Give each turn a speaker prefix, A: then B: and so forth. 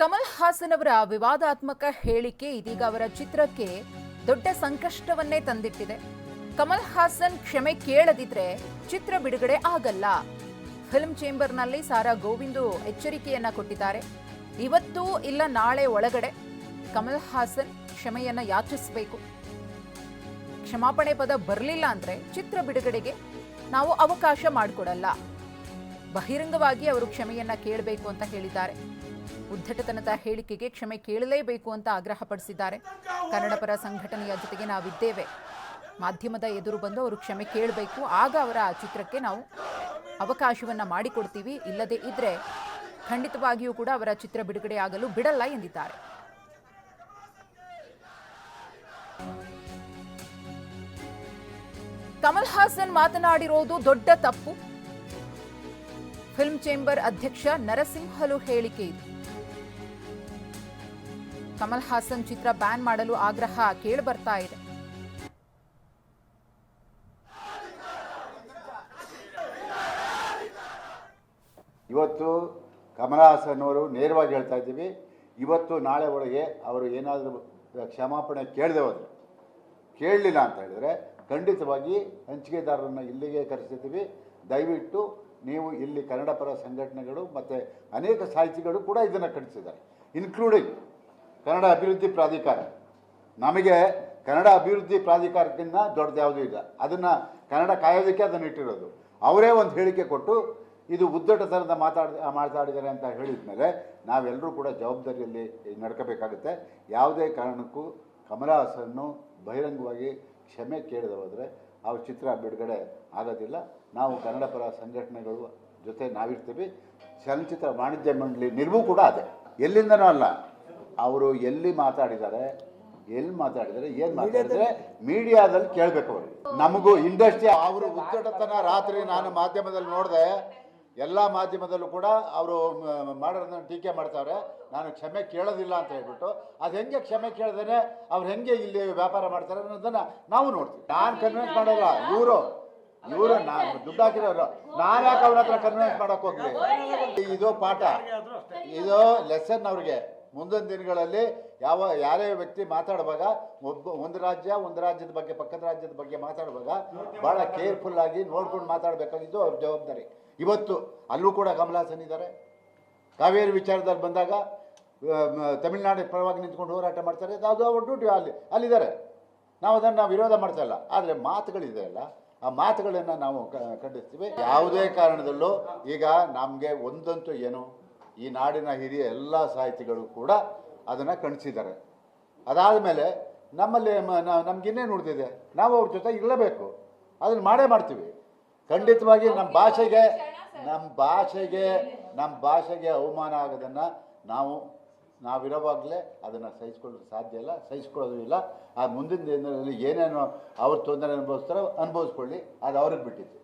A: ಕಮಲ್ ಹಾಸನ್ ಅವರ ವಿವಾದಾತ್ಮಕ ಹೇಳಿಕೆ ಇದೀಗ ಅವರ ಚಿತ್ರಕ್ಕೆ ದೊಡ್ಡ ಸಂಕಷ್ಟವನ್ನೇ ತಂದಿಟ್ಟಿದೆ. ಕಮಲ್ ಹಾಸನ್ ಕ್ಷಮೆ ಕೇಳದಿದ್ರೆ ಚಿತ್ರ ಬಿಡುಗಡೆ ಆಗಲ್ಲ. ಫಿಲ್ಮ್ ಚೇಂಬರ್ನಲ್ಲಿ ಸಾರಾ ಗೋವಿಂದು ಎಚ್ಚರಿಕೆಯನ್ನ ಕೊಟ್ಟಿದ್ದಾರೆ. ಇವತ್ತು ಇಲ್ಲ, ನಾಳೆ ಒಳಗಡೆ. ಕಮಲ್ ಹಾಸನ್ ಕ್ಷಮೆಯನ್ನ ಯಾಚಿಸಬೇಕು. ಕ್ಷಮಾಪಣೆ ಪದ ಬರಲಿಲ್ಲ ಅಂದ್ರೆ ಚಿತ್ರ ಬಿಡುಗಡೆಗೆ ನಾವು ಅವಕಾಶ ಮಾಡಿಕೊಡಲ್ಲ. ಬಹಿರಂಗವಾಗಿ ಅವರು ಕ್ಷಮೆಯನ್ನ ಕೇಳಬೇಕು ಅಂತ ಹೇಳಿದ್ದಾರೆ. ಉದ್ದಟತನದ ಹೇಳಿಕೆಗೆ ಕ್ಷಮೆ ಕೇಳಲೇಬೇಕು ಅಂತ ಆಗ್ರಹಪಡಿಸಿದ್ದಾರೆ. ಕನ್ನಡ ಪರ ಸಂಘಟನೆಯ ಜೊತೆಗೆ ನಾವಿದ್ದೇವೆ. ಮಾಧ್ಯಮದ ಎದುರು ಬಂದು ಅವರು ಕ್ಷಮೆ ಕೇಳಬೇಕು. ಆಗ ಅವರ ಚಿತ್ರಕ್ಕೆ ನಾವು ಅವಕಾಶವನ್ನ ಮಾಡಿಕೊಡ್ತೀವಿ. ಇಲ್ಲದೇ ಇದ್ರೆ ಖಂಡಿತವಾಗಿಯೂ ಕೂಡ ಅವರ ಚಿತ್ರ ಬಿಡುಗಡೆ ಆಗಲು ಬಿಡಲ್ಲ ಎಂದಿದ್ದಾರೆ. ಕಮಲ್ ಹಾಸನ್ ಮಾತನಾಡಿರೋದು ದೊಡ್ಡ ತಪ್ಪು. ಫಿಲ್ಮ್ ಚೇಂಬರ್ ಅಧ್ಯಕ್ಷ ನರಸಿಂಹಲು ಹೇಳಿಕೆ ಇದು. ಕಮಲ್ ಹಾಸನ್ ಚಿತ್ರ ಬ್ಯಾನ್ ಮಾಡಲು ಆಗ್ರಹ ಕೇಳಿಬರ್ತಾ ಇದೆ.
B: ಇವತ್ತು ಕಮಲಹಾಸನ್ ಅವರು ನೇರವಾಗಿ ಹೇಳ್ತಾ ಇದ್ದೀವಿ. ಇವತ್ತು ನಾಳೆ ಒಳಗೆ ಅವರು ಏನಾದರೂ ಕ್ಷಮಾಪಣೆ ಕೇಳದೆ ಹೋದರೆ, ಕೇಳಲಿಲ್ಲ ಅಂತ ಹೇಳಿದರೆ ಖಂಡಿತವಾಗಿ ಹಂಚಿಕೆದಾರರನ್ನು ಇಲ್ಲಿಗೆ ಕರೆಸಿದ್ದೀವಿ ದಯವಿಟ್ಟು ನೀವು ಇಲ್ಲಿ ಕನ್ನಡ ಪರ ಸಂಘಟನೆಗಳು ಮತ್ತು ಅನೇಕ ಸಾಹಿತಿಗಳು ಕೂಡ ಇದನ್ನು ಖಂಡಿಸಿದ್ದಾರೆ ಇನ್ಕ್ಲೂಡಿಂಗ್ ಕನ್ನಡ ಅಭಿವೃದ್ಧಿ ಪ್ರಾಧಿಕಾರ. ನಮಗೆ ಕನ್ನಡ ಅಭಿವೃದ್ಧಿ ಪ್ರಾಧಿಕಾರಕ್ಕಿಂತ ದೊಡ್ಡದು ಯಾವುದೂ ಇಲ್ಲ. ಅದನ್ನು ಕನ್ನಡ ಕಾಯೋದಕ್ಕೆ ಅದನ್ನು ಇಟ್ಟಿರೋದು. ಅವರೇ ಒಂದು ಹೇಳಿಕೆ ಕೊಟ್ಟು ಇದು ಉದ್ದಟತನದ ಮಾತಾಡ, ಮಾತಾಡಿದ್ದಾರೆ ಅಂತ ಹೇಳಿದ ಮೇಲೆ ನಾವೆಲ್ಲರೂ ಕೂಡ ಜವಾಬ್ದಾರಿಯಲ್ಲಿ ನಡ್ಕೋಬೇಕಾಗುತ್ತೆ. ಯಾವುದೇ ಕಾರಣಕ್ಕೂ ಕಮಲ ಹಾಸನ್ನು ಬಹಿರಂಗವಾಗಿ ಕ್ಷಮೆ ಕೇಳದೆ ಹೋದರೆ ಅವ್ರ ಚಿತ್ರ ಬಿಡುಗಡೆ ಆಗೋದಿಲ್ಲ. ನಾವು ಕನ್ನಡ ಪರ ಸಂಘಟನೆಗಳು ಜೊತೆ ನಾವಿರ್ತೀವಿ. ಚಲನಚಿತ್ರ ವಾಣಿಜ್ಯ ಮಂಡಳಿ ನಿಲುವು ಕೂಡ ಅದೇ. ಎಲ್ಲಿಂದನೂ ಅಲ್ಲ. ಅವರು ಎಲ್ಲಿ ಮಾತಾಡಿದ್ದಾರೆ ಎಲ್ಲಿ ಮಾತಾಡಿದ್ದಾರೆ ಏನು ಮಾತಾಡಿದರೆ ಮೀಡಿಯಾದಲ್ಲಿ ಕೇಳಬೇಕು ಅವರು. ನಮಗೂ ಇಂಡಸ್ಟ್ರಿ ಅವರು ಉದ್ದಟತನ ರಾತ್ರಿ ನಾನು ಮಾಧ್ಯಮದಲ್ಲಿ ನೋಡಿದೆ ಎಲ್ಲ ಮಾಧ್ಯಮದಲ್ಲೂ ಕೂಡ ಅವರು ಮಾಡೋದನ್ನ ಟೀಕೆ ಮಾಡ್ತಾರೆ. ನಾನು ಕ್ಷಮೆ ಕೇಳೋದಿಲ್ಲ ಅಂತ ಹೇಳ್ಬಿಟ್ಟು ಅದು ಹೆಂಗೆ ಕ್ಷಮೆ ಕೇಳ್ದೇನೆ ಅವ್ರು ಹೆಂಗೆ ಇಲ್ಲಿ ವ್ಯಾಪಾರ ಮಾಡ್ತಾರೆ ಅನ್ನೋದನ್ನ ನಾವು ನೋಡ್ತೀವಿ. ನಾನು ಕನ್ವಿನ್ಸ್ ಮಾಡಲ್ಲ ಇವರು ಇವರು ನಾನು ದುಡ್ಡು ಹಾಕಿರೋರು. ನಾನು ಯಾಕೆ ಅವ್ರ ಹತ್ರ ಕನ್ವಿನ್ಸ್ ಮಾಡಕ್ ಹೋಗ್ಲಿ? ಇದು ಪಾಠ. ಇದು ಲೆಸನ್ ಅವ್ರಿಗೆ. ಮುಂದಿನ ದಿನಗಳಲ್ಲಿ ಯಾವ, ಯಾರೇ ವ್ಯಕ್ತಿ ಮಾತಾಡುವಾಗ ಒಬ್ಬ, ಒಂದು ರಾಜ್ಯ, ಒಂದು ರಾಜ್ಯದ ಬಗ್ಗೆ, ಪಕ್ಕದ ರಾಜ್ಯದ ಬಗ್ಗೆ ಮಾತಾಡುವಾಗ ಭಾಳ ಕೇರ್ಫುಲ್ ಆಗಿ ನೋಡ್ಕೊಂಡು ಮಾತಾಡಬೇಕಾಗಿದ್ದು ಅವ್ರ ಜವಾಬ್ದಾರಿ. ಇವತ್ತು ಅಲ್ಲೂ ಕೂಡ ಕಮಲಾಸನ್ ಇದ್ದಾರೆ. ಕಾವೇರಿ ವಿಚಾರದಲ್ಲಿ ಬಂದಾಗ ತಮಿಳ್ನಾಡಿನ ಪರವಾಗಿ ನಿಂತ್ಕೊಂಡು ಹೋರಾಟ ಮಾಡ್ತಾರೆ. ಅದು ಅವ್ರ ಡ್ಯೂಟಿ, ಅಲ್ಲಿ, ಅಲ್ಲಿದ್ದಾರೆ. ನಾವು ಅದನ್ನು ವಿರೋಧ ಮಾಡ್ತಾ ಇಲ್ಲ. ಆದರೆ ಮಾತುಗಳಿದೆ ಅಲ್ಲ, ಆ ಮಾತುಗಳನ್ನು ನಾವು ಖಂಡಿಸ್ತೀವಿ. ಯಾವುದೇ ಕಾರಣದಲ್ಲೂ ಈಗ ನಮಗೆ ಒಂದಂತೂ ಏನು ಈ ನಾಡಿನ ಹಿರಿಯ ಎಲ್ಲ ಸಾಹಿತಿಗಳು ಕೂಡ ಅದನ್ನು ಅದಾದ ಮೇಲೆ ನಮ್ಮಲ್ಲಿ ನಮಗಿನ್ನೇನು ಉಳಿದಿದೆ? ನಾವು ಅವ್ರ ಜೊತೆ ಇರಲೇಬೇಕು. ಅದನ್ನು ಮಾಡೇ ಮಾಡ್ತೀವಿ. ಖಂಡಿತವಾಗಿ ನಮ್ಮ ಭಾಷೆಗೆ ನಮ್ಮ ಭಾಷೆಗೆ ನಮ್ಮ ಭಾಷೆಗೆ ಅವಮಾನ ಆಗೋದನ್ನು ನಾವು ನಾವಿರೋವಾಗಲೇ ಅದನ್ನು ಸಹಿಸ್ಕೊಳ್ಳೋದು ಸಾಧ್ಯ ಇಲ್ಲ ಸಹಿಸ್ಕೊಳ್ಳೋದು ಇಲ್ಲ. ಆ ಮುಂದಿನ ದಿನದಲ್ಲಿ ಏನೇನು ಅವ್ರ ತೊಂದರೆ ಅನುಭವಿಸ್ತಾರೋ ಅನುಭವಿಸ್ಕೊಳ್ಳಿ. ಅದು ಅವ್ರಿಗೆ ಬಿಟ್ಟಿದ್ದು.